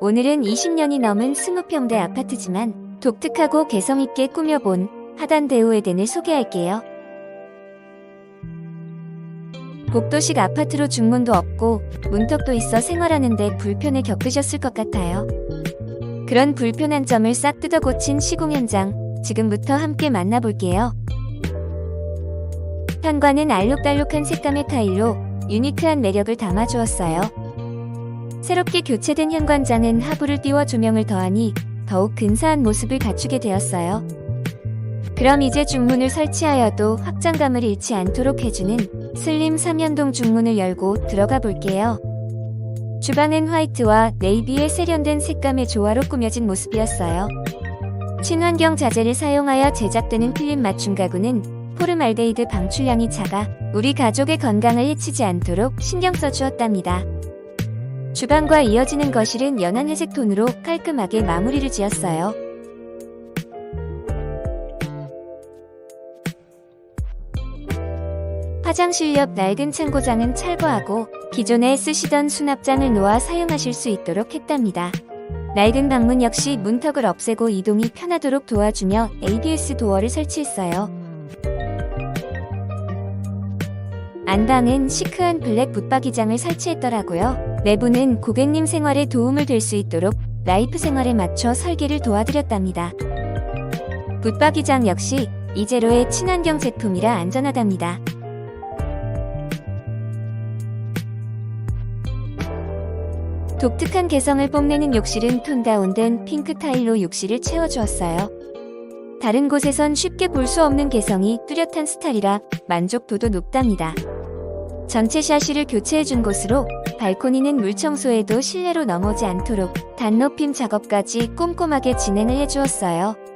오늘은 20년이 넘은 20평대 아파트지만 독특하고 개성있게 꾸며본 하단 대우 에덴을 소개할게요. 복도식 아파트로 중문도 없고 문턱도 있어 생활하는데 불편을 겪으셨을 것 같아요. 그런 불편한 점을 싹 뜯어 고친 시공 현장 지금부터 함께 만나볼게요. 현관은 알록달록한 색감의 타일로 유니크한 매력을 담아주었어요. 새롭게 교체된 현관장은 하부를 띄워 조명을 더하니 더욱 근사한 모습을 갖추게 되었어요. 그럼 이제 중문을 설치하여도 확장감을 잃지 않도록 해주는 슬림 3연동 중문을 열고 들어가 볼게요. 주방은 화이트와 네이비의 세련된 색감의 조화로 꾸며진 모습이었어요. 친환경 자재를 사용하여 제작되는 필름 맞춤 가구는 포르말데이드 방출량이 작아 우리 가족의 건강을 해치지 않도록 신경 써주었답니다. 주방과 이어지는 거실은 연한 회색 톤으로 깔끔하게 마무리를 지었어요. 화장실 옆 낡은 창고장은 철거하고 기존에 쓰시던 수납장을 놓아 사용하실 수 있도록 했답니다. 낡은 방문 역시 문턱을 없애고 이동이 편하도록 도와주며 ABS 도어를 설치했어요. 안방은 시크한 블랙 붙박이장을 설치했더라고요. 내부는 고객님 생활에 도움을 될 수 있도록 라이프 생활에 맞춰 설계를 도와드렸답니다. 붙박이장 역시 이제로의 친환경 제품이라 안전하답니다. 독특한 개성을 뽐내는 욕실은 톤 다운된 핑크 타일로 욕실을 채워주었어요. 다른 곳에선 쉽게 볼 수 없는 개성이 뚜렷한 스타일이라 만족도도 높답니다. 전체 샤시를 교체해준 곳으로 발코니는 물 청소에도 실내로 넘어오지 않도록 단높임 작업까지 꼼꼼하게 진행을 해주었어요.